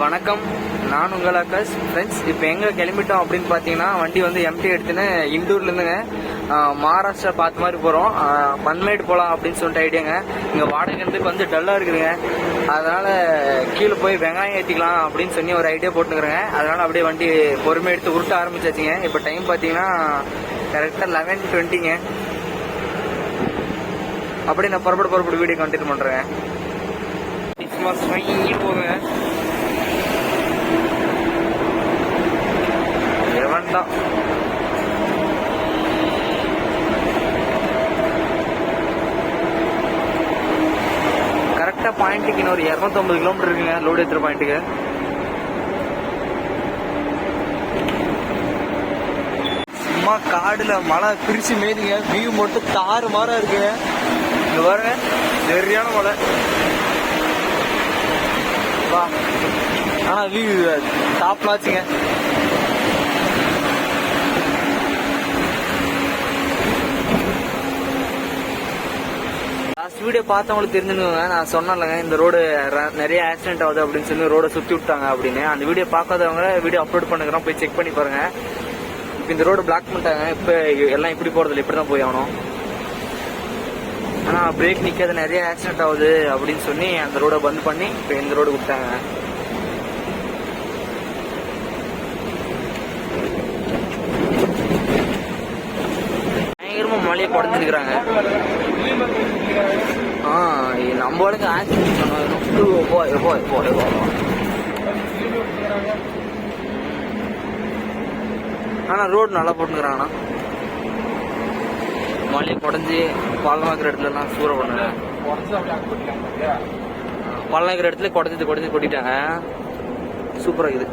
வணக்கம். நான் உங்கள் ஆகாஷ். ஃப்ரெண்ட்ஸ் இப்போ எங்கே கிளம்பிட்டோம் அப்படின்னு பார்த்தீங்கன்னா வண்டி வந்து எம்டி எடுத்துன்னு இண்டூர்லேருந்துங்க மகாராஷ்டிரா பார்த்த மாதிரி போகிறோம் பன்மேடு போகலாம் அப்படின்னு சொல்லிட்டு ஐடியாங்க இங்கே வாடகைன்றதுக்கு வந்து டல்லாக இருக்குதுங்க. அதனால் கீழே போய் வெங்காயம் ஏற்றிக்கலாம் அப்படின்னு சொல்லி ஒரு ஐடியா போட்டுக்கிறேங்க அதனால் அப்படியே வண்டி பொறுமை எடுத்து உருட்ட ஆரம்பிச்சாச்சுங்க. இப்போ டைம் பார்த்தீங்கன்னா கரெக்டாக லெவன் டுவெண்ட்டிங்க அப்படியே நான் புறப்பட புறப்பட வீடியோ கண்டினியூ பண்ணுறேன் போங்க. தான் கரெக்டாக பாயிண்ட்டுக்கு இன்னொரு இரநூத்தொம்பது கிலோமீட்டர் இருக்குங்க லோடு ஏற்றுற பாயிண்ட்டுக்கு சும்மா காடுல மழை பிரிச்சு மேய்துங்க. வியூ மட்டும் தாறு மாறா இருக்குங்க இங்க வர சரியான மழை. வா. ஆனா வியூ டாப் நாச்சுங்க லாஸ்ட் வீடியோ பார்த்தவங்களுக்கு தெரிஞ்சுங்க நான் சொன்னேன்லங்க இந்த ரோடு நிறைய ஆக்சிடென்ட் ஆகுது அப்படின்னு சொல்லி ரோடை சுற்றி விட்டாங்க அப்படின்னு. அந்த வீடியோ பார்க்காதவங்க வீடியோ அப்லோட் பண்ணுறோம் போய் செக் பண்ணி பாருங்க. இப்போ இந்த ரோடு பிளாக் பண்ணிட்டாங்க. இப்போ எல்லாம் இப்படி போறதில்ல. இப்படி தான் போய் ஆகணும். ஆனால் பிரேக் நிற்காது நிறைய ஆக்சிடென்ட் ஆகுது அப்படின்னு சொல்லி அந்த ரோடை பந்த் பண்ணி இப்போ இந்த ரோடு விட்டாங்க. பயங்கரமா மழையை குறைஞ்சிருக்கிறாங்க. நம்ம ஆளுங்க ஆக்சிடென்ட் ஆனா ரோடு நல்லா போட்டுக்கிறாங்கண்ணா மழை குடஞ்சி பள்ளம் வைக்கிற இடத்துலலாம் சூற பண்ணல பள்ளம் வைக்கிற இடத்துல குடஞ்சி குடஞ்சி கொட்டிட்டாங்க. சூப்பரா இருக்குது.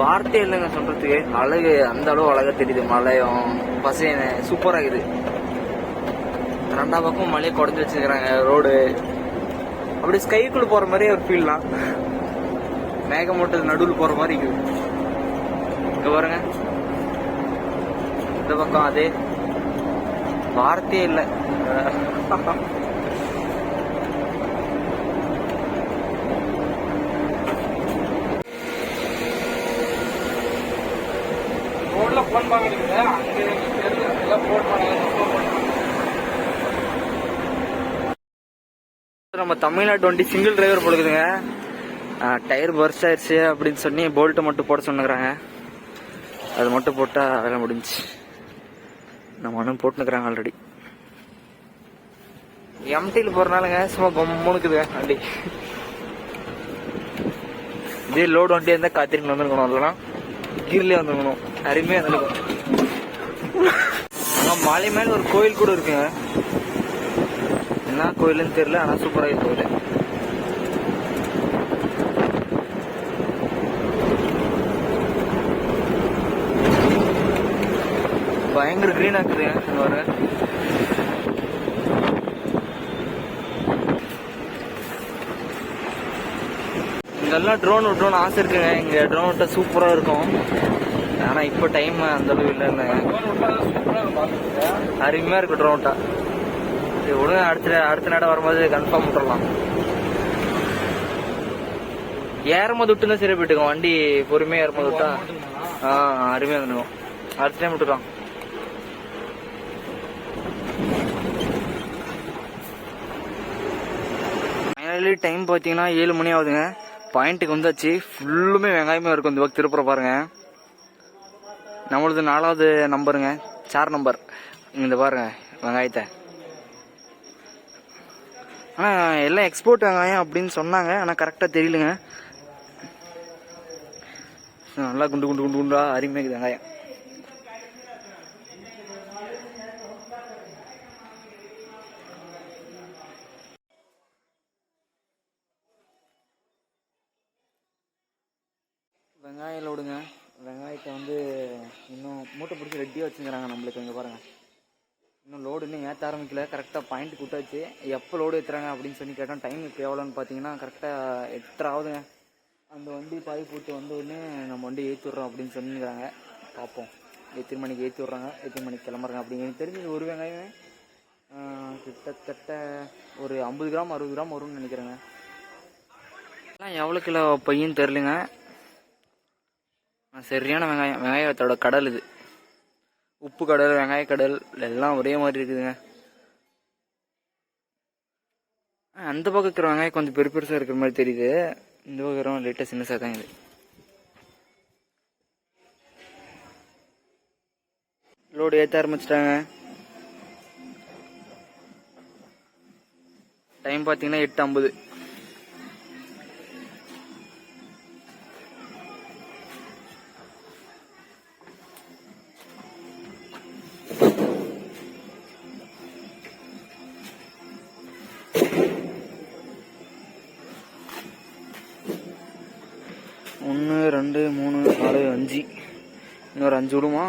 வார்த்தை இல்லைங்க சொல்றதுக்கு. அழகு அந்த அளவு அழகா தெரியுது. மலையும் பசையன சூப்பரா இருக்குது. ரெண்டா பக்கம் மழையை குடஞ்சி வச்சிருக்கிறாங்க ரோடு அப்படி ஸ்கைக்குள்ள போற மாதிரியே ஒரு ஃபீல்லாம் மேகமூட்டது நடுவில் போற மாதிரி இருக்குது. இங்க பாருங்க. இந்த பக்கம் அதே. வார்த்தையே இல்லை. ரோட்ல போன் வாங்கிட்டு தெரியல எல்லாம் போன் பண்ணாங்க நம்ம தமிழ்நாட்டு வண்டி சிங்கிள் டிரைவர் பொழுதுங்க. டயர் பர்ஸ்ட் ஆயிடுச்சு அப்படின்னு சொல்லி போல்ட்டை மட்டும் போட சொன்னுக்குறாங்க. அது மட்டும் போட்டா வேலை முடிஞ்சுச்சு. நம்ம அண்ணன் போட்டுனுக்குறாங்க ஆல்ரெடி எம்டியில் போகிறனாலங்க சும்மா பொம்முனுக்குதுங்க வண்டி. இதே லோடு வண்டி இருந்தால் காத்திரிக்கு வந்துருக்கணும் இல்லைனா கீர்லேயே வந்துருக்கணும். அருமையாக வந்துருக்கும். அங்கே மலை மேலே ஒரு கோயில் கூட இருக்குங்க. என்ன கோயிலுன்னு தெரியல ஆனால் சூப்பராக கோயில். பயங்கர கிரீனா இருக்குது இங்க பாருங்க. இங்கெல்லாம் ட்ரோன் விட்டோம்னு ஆசை இருக்குங்க. இங்க ட்ரோன் விட்டா சூப்பரா இருக்கும். ஆனா இப்போ டைம் அந்த அளவு இல்லை இல்லைங்க. அருமையா இருக்கு ட்ரோன் விட்டா. சரி விடுங்க அடுத்த அடுத்த நட வரும்போது கன்ஃபார்ம் விட்டுறலாம். ஏறும்போது விட்டுனா சரி போயிட்டுக்கோம். வண்டி பொறுமையா ஏறும்போது விட்டா ஆ அருமையா இருந்துக்கும் அடுத்த டைம் விட்டுக்கலாம் ஃபைனலி டைம் பார்த்தீங்கன்னா ஏழு மணி ஆகுதுங்க. பாயிண்ட்டுக்கு வந்தாச்சு. ஃபுல்லுமே வெங்காயமே இருக்கும் இந்த பக்கம் திருப்புற பாருங்க. நம்மளது நாலாவது நம்பருங்க சார் நம்பர் இந்த பாருங்க வெங்காயத்தை. ஆனால் எல்லாம் எக்ஸ்போர்ட் வெங்காயம் அப்படின்னு சொன்னாங்க. ஆனால் கரெக்டாக தெரியலங்க. நல்லா குண்டு குண்டு குண்டு குண்டா அருமையாக இருக்குது வெங்காயம். வெங்காயம் லோடுங்க வெங்காயத்தை வந்து இன்னும் மூட்டை பிடிச்சி ரெடியாக வச்சுக்கிறாங்க நம்மளுக்கு இங்கே பாருங்கள் இன்னும் லோடு இன்னும் ஏற்ற ஆரம்பிக்கல. கரெக்டாக பாயிண்ட் கூட்டாச்சு எப்போ லோடு ஏற்றுறாங்க அப்படின்னு சொல்லி கேட்டோம். டைம் இப்போ எவ்வளோன்னு பார்த்தீங்கன்னா கரெக்டாக எட்டரை ஆகுதுங்க அந்த வண்டி பாய் போட்டு வந்தோடனே நம்ம வண்டி ஏற்றி விட்றோம் அப்படின்னு சொல்லிக்கிறாங்க பார்ப்போம். எத்தனை மணிக்கு ஏற்றி விட்றாங்க எத்தனை மணிக்கு கிளம்புறாங்க அப்படின்னு. எனக்கு தெரிஞ்சு ஒரு வெங்காயமே கிட்டத்தட்ட ஒரு ஐம்பது கிராம் அறுபது கிராம் வரும்னு நினைக்கிறேங்க. ஆனால் எவ்வளோ கிலோ பையன்னு தெரிலங்க சரியான வெங்காயம். வெங்காயத்தோட கடல் இது. உப்பு கடல் வெங்காய கடல் எல்லாம் ஒரே மாதிரி இருக்குதுங்க. ஆ, அந்த பக்கம் இருக்கிற வெங்காயம் கொஞ்சம் பெரு பெருசாக இருக்கிற மாதிரி தெரியுது. இந்த பக்கம் இருக்கிற லைட்டாக சின்னசாக தான் இது லோடு ஏற்ற ஆரம்பிச்சிட்டாங்க. டைம் பார்த்தீங்கன்னா எட்டு ஐம்பது. ஒன்று ரெண்டு மூணு நாலு அஞ்சு. இன்னொரு அஞ்சு விடுமா?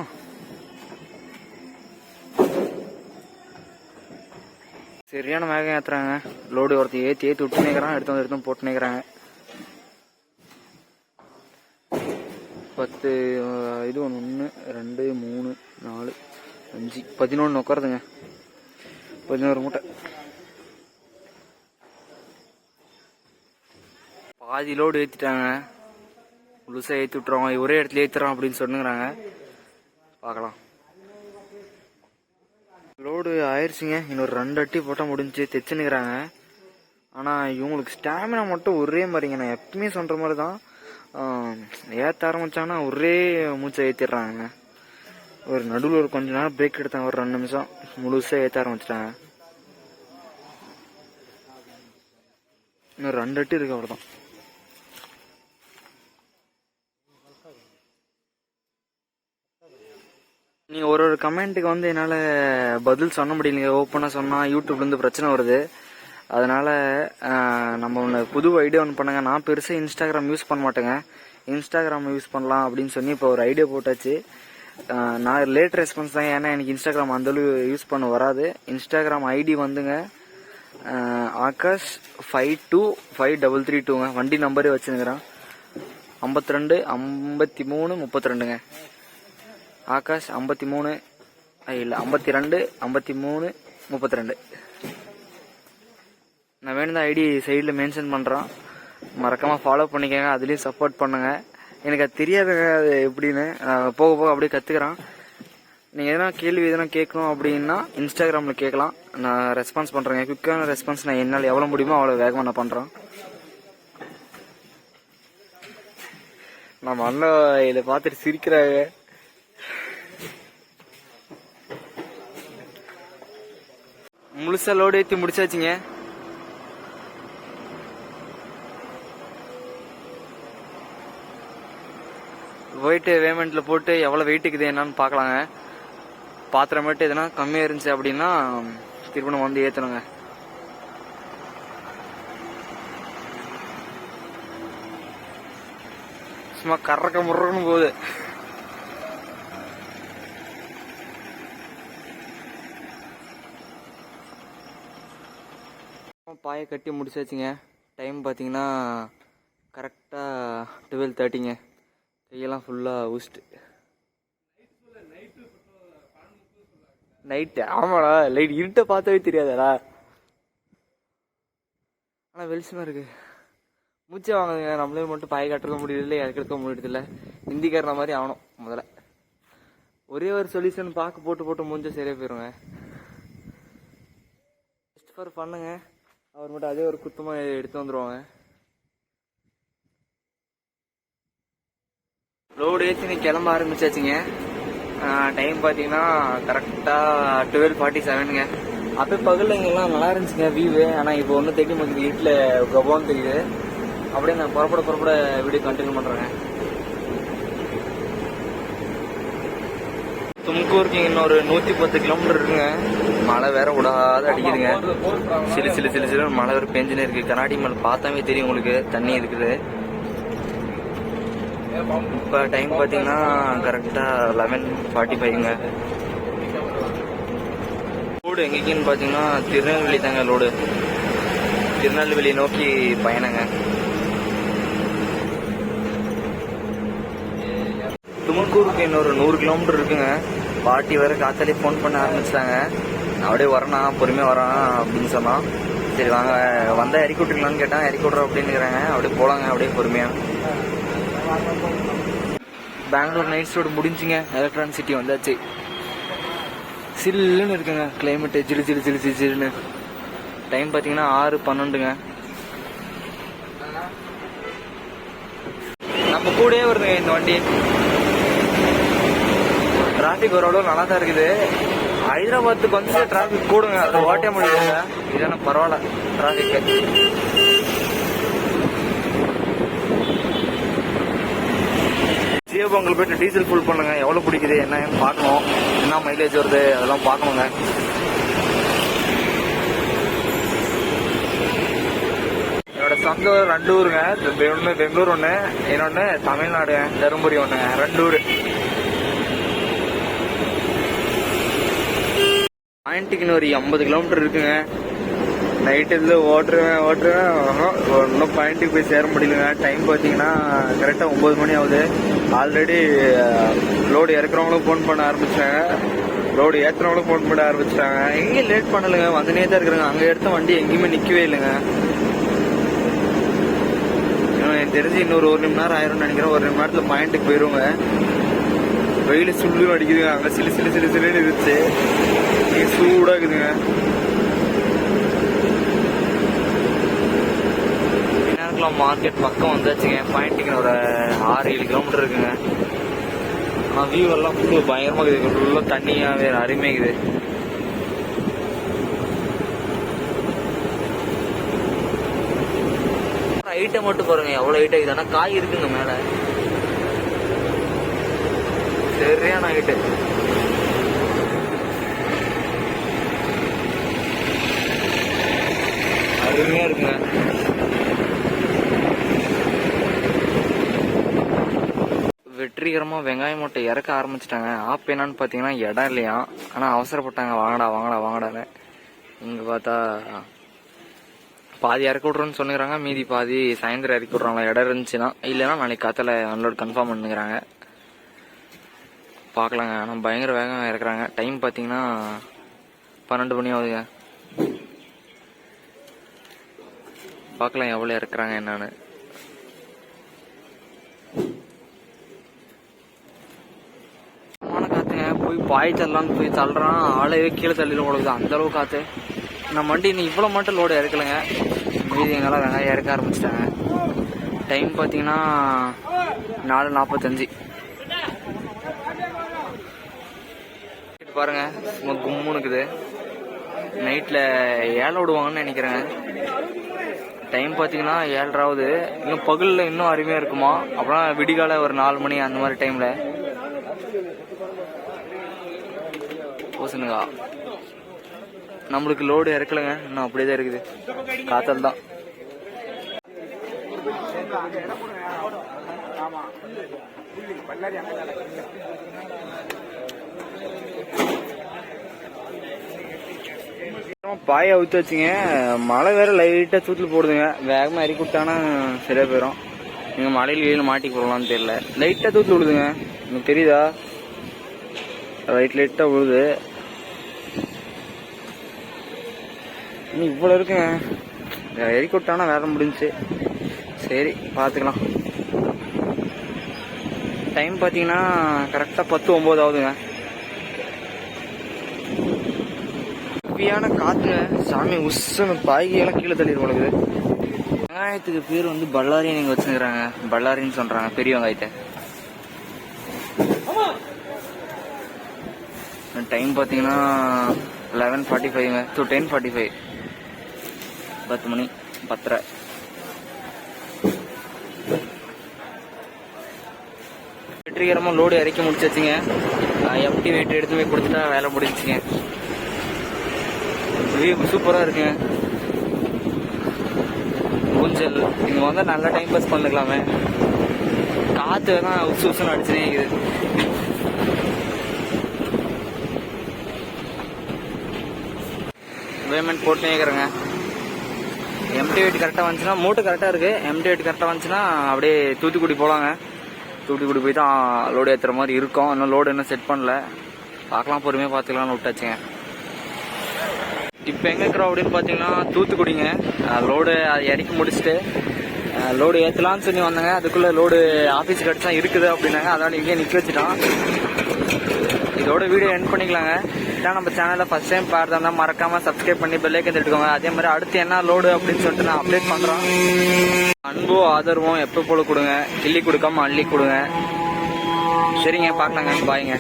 சரியான வேகம் ஏற்றுறாங்க லோடு ஒருத்தர் ஏற்றி ஏற்றி விட்டு நிற்கிறான் எடுத்து வந்து எடுத்து போட்டு நிற்கிறாங்க பத்து இது ஒன்று ஒன்று ரெண்டு மூணு நாலு அஞ்சு. பதினொன்று உட்காருதுங்க பதினோரு மூட்டை. பாதி லோடு ஏற்றிட்டாங்க முழுசாக ஏற்றி விட்ருவாங்க ஒரே இடத்துல ஏற்றுறோம் அப்படின்னு சொன்னுங்கிறாங்க. பார்க்கலாம். லோடு ஆயிடுச்சுங்க இன்னொரு ரெண்டு அட்டி போட்டால் முடிஞ்சு தைச்சுன்னுக்கிறாங்க. ஆனால் இவங்களுக்கு ஸ்டாமினா மட்டும் ஒரே மாதிரிங்க. நான் எப்பவுமே சொல்கிற மாதிரி தான் ஏற்ற ஆரம்பித்தாங்கன்னா ஒரே மூச்சை ஏற்றிடுறாங்க ஒரு நடுவில் ஒரு கொஞ்ச நேரம் பிரேக் எடுத்தாங்க ஒரு ரெண்டு நிமிஷம். முழுசாக ஏற்ற ஆரம்பிச்சிட்டாங்க. இன்னும் ரெண்டு அட்டி இருக்கு அவ்வளோதான் உங்களோட கமெண்ட்டுக்கு வந்து என்னால் பதில் சொல்ல முடியலைங்க. ஓப்பனாக சொன்னால் யூடியூப்லேருந்து பிரச்சனை வருது. அதனால் நம்ம ஒன்று புது ஐடியா ஒன்று பண்ணுங்க. நான் பெருசாக இன்ஸ்டாகிராம் யூஸ் பண்ண மாட்டேங்க. இன்ஸ்டாகிராம் யூஸ் பண்ணலாம் அப்படின்னு சொல்லி இப்போ ஒரு ஐடியா போட்டாச்சு. நான் லேட் ரெஸ்பான்ஸ் தான். ஏன்னா எனக்கு இன்ஸ்டாகிராம் அந்தளவு யூஸ் பண்ண வராது. இன்ஸ்டாகிராம் ஐடி வந்துங்க. Akash five two five double three டூங்க வண்டி நம்பரே வச்சுருக்கிறேன் ஐம்பத்தி ரெண்டு ஐம்பத்தி மூணு முப்பத்தி ரெண்டுங்க ஆகாஷ் ஐம்பத்தி மூணு இல்லை ஐம்பத்தி ரெண்டு ஐம்பத்தி மூணு முப்பத்தி ரெண்டு நான் வேணுந்த ஐடி சைடில் மென்ஷன் பண்ணுறோம் மறக்காமல் ஃபாலோ பண்ணிக்கோங்க அதுலேயும் சப்போர்ட் பண்ணுங்கள் எனக்கு அது தெரியாதுங்க அது எப்படின்னு. நான் போக போக அப்படியே கற்றுக்குறேன் நீங்கள் எதனா கேள்வி எதனா கேட்கணும் அப்படின்னா இன்ஸ்டாகிராமில் கேட்கலாம். நான் ரெஸ்பான்ஸ் பண்ணுறேங்க குயிக்கான ரெஸ்பான்ஸ் நான் என்னால் எவ்வளோ முடியுமோ அவ்வளோ வேகமாக நான் பண்ணுறேன் நம்ம அண்ணன் இதை பார்த்துட்டு சிரிக்கிறாங்க. முழுசா லோடு ஏற்றி முடிச்சாச்சுங்க. போயிட்டு வேமெண்ட்ல போட்டு எவ்வளோ வெயிட் இருக்குது என்னன்னு பார்க்கலாங்க. பாத்திரம் மட்டும் எதுனா கம்மியாக இருந்துச்சு அப்படின்னா திரும்ப நம்ம வந்து ஏற்றணுங்க சும்மா கறக்க முறக்கணும் போகுது பாயை கட்டி முடிச்சாச்சுங்க. டைம் பார்த்தீங்கன்னா கரெக்டாக டுவெல் தேர்ட்டிங்க கையெல்லாம் ஃபுல்லாக ஊஸ்ட்டு நைட்டு ஆமாடா லைட் இருட்டை பார்த்தவே தெரியாதடா. ஆனால் வெளிச்சமாக இருக்குது மூச்சே வாங்குதுங்க நம்மளே மட்டும் பாய கட்டுறதும் முடியல இறக்கிறதும் முடியறதில்ல ஹிந்திக்காரன மாதிரி ஆகணும் முதல்ல. ஒரே ஒரு சொல்யூஷன் பார்க்க போட்டு போட்டு மூஞ்ச சரியாக போயிடுங்க ஜஸ்ட் ஃபார் பண்ணுங்க அவர் மட்டும் அதே ஒரு குத்தமாக எடுத்து வந்துடுவாங்க லோடு ஏற்றி நீ கிளம்ப ஆரம்பிச்சாச்சுங்க. டைம் பார்த்தீங்கன்னா கரெக்டாக டுவெல் ஃபார்ட்டி செவனுங்க அப்போ பகலில் இங்கெல்லாம் நல்லா இருந்துச்சுங்க வியூவு ஆனால் இப்போ ஒன்றும் தேடி நமக்கு வீட்டில் கபான்னு தெரியுது. அப்படியே நான் புறப்பட புறப்பட வீடியோ கண்டினியூ பண்ணுறேங்க தும்கூருக்கு இன்னொரு நூற்றி பத்து கிலோமீட்டர் இருக்குங்க. மழை வேற விடாத அடிக்குதுங்க. சிலு சிலு சிலு சிலு மழை வேற பெஞ்சுன்னு இருக்கு. கண்ணாடி மலை பார்த்தாவே தெரியும் உங்களுக்கு. தண்ணி இருக்குது. இப்போ டைம் பார்த்தீங்கன்னா கரெக்டாக லெவன் ஃபார்ட்டி ஃபைவ்ங்க லோடு எங்கேன்னு பார்த்தீங்கன்னா திருநெல்வேலி தாங்க லோடு திருநெல்வேலி நோக்கி பயணங்க. துமக்கூருக்கு இன்னொரு நூறு கிலோமீட்டர் இருக்குங்க. பாட்டி வேறு காத்தாலே ஃபோன் பண்ண ஆரம்பிச்சிட்டாங்க. அப்படியே வரேண்ணா பொறுமையாக வரேன் அப்படின்னு சொன்னான். சரி வாங்க வந்தால் இறக்கி விட்டுங்களான்னு கேட்டாங்க இறக்கி விட்றோம் அப்படின்னுங்கிறாங்க அப்படியே போகலாங்க அப்படியே பொறுமையாக பெங்களூர் நைட் ரோடு முடிஞ்சுங்க. எலக்ட்ரானிக் சிட்டி வந்தாச்சு. சில்லுன்னு இருக்குங்க. கிளைமேட்டு ஜிலு ஜிலு ஜிலு ஜிலு ஜிலுன்னு டைம் பார்த்தீங்கன்னா ஆறு பன்னெண்டுங்க. நம்ம கூடயே வருதுங்க இந்த வண்டி. டிராஃபிக் ஓரளவு நல்லா தான் இருக்குது. ஹைதராபாத்துக்கு வந்து டிராஃபிக் கூடுங்க. அதை ஓட்டே முடியல இதெல்லாம் பரவாயில்ல டிராஃபிக் ஜியோ பொங்கல் போயிட்டு டீசல் ஃபுல் பண்ணுங்க. எவ்வளவு பிடிக்குது என்னன்னு பார்க்கணும். என்ன மைலேஜ் வருது அதெல்லாம் பார்க்கணுங்க. என்னோட சொந்த ஊர் ரெண்டு ஊருங்க. ஒன்று பெங்களூர் ஒன்று இன்னொன்று தமிழ்நாடு தருமபுரி ஒன்றுங்க ரெண்டு ஊர். பாயிண்ட்டுக்கு ஒரு ஐம்பது கிலோமீட்டர் இருக்குங்க. நைட்டு இருந்து ஓட்டுருவேன் ஓட்டுருவேன் இன்னும் பாயிண்ட்டுக்கு போய் சேர முடியலங்க. டைம் பார்த்தீங்கன்னா கரெக்டாக ஒம்பது மணி ஆகுது. ஆல்ரெடி லோடு இறக்குறவங்களும் ஃபோன் பண்ண ஆரம்பிச்சிட்டாங்க. லோடு ஏற்றுறவங்களும் ஃபோன் பண்ண ஆரம்பிச்சிட்டாங்க. எங்கேயும் லேட் பண்ணலைங்க. வந்துனே தான் இருக்கிறாங்க. அங்கே எடுத்த வண்டி எங்கேயுமே நிற்கவே இல்லைங்க. எனக்கு தெரிஞ்சு இன்னொரு ஒரு நிமிஷம் நேரம் ஆயிரும்னு நினைக்கிறேன். ஒரு நிமிஷம் நேரத்தில் பாயிண்ட்டுக்கு போயிருவோங்க. வெயில் சுள்ளும் அடிக்குதுங்க. அங்கே சிலு சிலு சிலு சிலுன்னு இருந்துச்சு இங்கே சூடாக இருக்குதுங்க விநாயகலாம் மார்க்கெட் பக்கம் வந்தாச்சுங்க. பாயிண்ட்டுக்கு ஒரு ஆறு ஏழு கிலோமீட்டர் இருக்குங்க. ஆனால் வியூ எல்லாம் ஃபுல்லு பயங்கரமாக இருக்குது. ஃபுல்லாக தண்ணியாக வேறு அருமையாகுது ஹைட்டை மட்டும் பாருங்க. எவ்வளோ ஹைட் ஆகுது ஆனால் காய் இருக்குங்க மேலே. சரியான ஹைட்டு அருமையாக இருக்குங்க வெற்றிகரமாக வெங்காயம் மூட்டை இறக்க ஆரம்பிச்சிட்டாங்க. ஆப் என்னன்னு பார்த்தீங்கன்னா இடம் இல்லையா? ஆனால் அவசரப்பட்டாங்க. வாங்கடா வாங்கடா வாங்கடான்னு. இங்கே பார்த்தா பாதி இறக்கி விட்றோன்னு சொன்னிருக்காங்க மீதி பாதி சாயந்தரம் இறக்கி விட்றாங்களா? இடம் இருந்துச்சுன்னா. இல்லைன்னா நாளைக்கு காத்தில் அன்லோட் கன்ஃபார்ம் பண்ணுங்கிறாங்க பார்க்கலாங்க. ஆனால் பயங்கர வேகம் இறக்குறாங்க. டைம் பார்த்தீங்கன்னா பன்னெண்டு மணி ஆகுதுங்க. பார்க்கலாம் எவ்வளோ இறக்குறாங்க என்னன்னு. காத்துங்க போய் பாய் தள்ளலான்னு போய் தள்ளுறான். ஆளையே கீழே தள்ளிடும் ஓடுது அந்த அளவு காத்து நம்ம வண்டி இன்னும் இவ்வளோ மட்டும் லோடு இறக்கலைங்க. மீதி எங்கெல்லாம் வெங்காயம் இறக்க ஆரம்பிச்சிட்டாங்க. டைம் பார்த்தீங்கன்னா நாலு நாற்பத்தஞ்சு பாருங்க சும்மா கும்முன்னு இருக்குது நைட்டில் ஏழை விடுவாங்கன்னு நினைக்கிறேங்க. டைம் பார்த்தீங்கன்னா ஏழராவது. இன்னும் பகலில் இன்னும் அருமையாக இருக்குமா? அப்புறம் விடிகால ஒரு நாலு மணி அந்த மாதிரி டைமில் பூசணுங்க நம்மளுக்கு லோடு இறக்கலைங்க. இன்னும் அப்படியே தான் இருக்குது. காத்தல் தான். பாய அவுத்து வச்சுங்க. மழை வேற லைட்டா தூத்துல போடுதுங்க. வேகமா இறக்கி விட்டானா சரியாக போயிடும் நீங்க மழையில் வெயில் மாட்டி போடலாம்னு தெரியல. லைட்டா தூத்துல விழுதுங்க. உங்களுக்கு தெரியுதா? ரைட் லைட்டா விழுது. இன்னும் இவ்வளோ இருக்குங்க. இறக்கி விட்டானா வேலை முடிஞ்சு. சரி பார்த்துக்கலாம் டைம் பார்த்தீங்கன்னா கரெக்டாக பத்து ஒம்பது ஆகுதுங்க. ஹெவியான காத்துங்க சாமி உஸ்ஸுன்னு பாய்கையெல்லாம் கீழே தள்ளி போடுது வெங்காயத்துக்கு பேர் வந்து பல்லாரி நீங்க வச்சுக்கிறாங்க பல்லாரின்னு சொல்றாங்க பெரிய வெங்காயத்தை டைம் பார்த்தீங்கன்னா லெவன் ஃபார்ட்டி ஃபைவ்ங்க டூ டென் ஃபார்ட்டி ஃபைவ் பத்து மணி பத்தரை. வெற்றிகரமாக லோடு இறக்கி முடிச்சாச்சுங்க. எப்படி வெயிட் எடுத்து போய் கொடுத்துட்டா வேலை முடிஞ்சுங்க வியூ சூப்பராக இருக்குங்க ஊஞ்சல். இங்கே வந்தால் நல்லா டைம் பாஸ் பண்ணிக்கலாமே. காற்று வேணா உசு உசுன்னு அடிச்சுனே இருக்குது. பேமெண்ட் போட்டுனே இருக்கிறேங்க. எம்டி வெயிட் கரெக்டாக வந்துச்சுன்னா மூட்டை கரெக்டாக இருக்குது எம்டி வெயிட் கரெக்டாக வந்துச்சுன்னா அப்படியே தூத்துக்குடி போகலாங்க தூத்துக்குடி போய் தான் லோடு ஏற்றுற மாதிரி இருக்கும். இன்னும் லோடு இன்னும் செட் பண்ணல. பார்க்கலாம் பொறுமையாக பார்த்துக்கலாம்னு விட்டாச்சுங்க. இப்போ எங்கே இருக்கிறோம் அப்படின்னு பார்த்தீங்கன்னா தூத்துக்குடிங்க. லோடு இறக்கி முடிச்சுட்டு லோடு ஏற்றலான்னு சொல்லி வந்தாங்க. அதுக்குள்ளே லோடு ஆஃபீஸ் கிடச்சா இருக்குது அப்படின்னாங்க. அதனால் இங்கேயே நிற்க வச்சுட்டான் இதோட வீடியோ என் பண்ணிக்கலாங்க. இதான் நம்ம சேனலில் ஃபஸ்ட் டைம் பார்த்தோம்னா மறக்காமல் சப்ஸ்கிரைப் பண்ணி பெல்லைக்கன் எடுத்துக்கோங்க அதே மாதிரி அடுத்து என்ன லோடு அப்படின்னு சொல்லிட்டு நான் அப்டேட் பண்ணுறோம் அன்பும் ஆதரவும் எப்போ போல கொடுங்க. கிள்ளி கொடுக்காம அள்ளி கொடுங்க. சரிங்க பார்க்கலாங்க. பாய்ங்க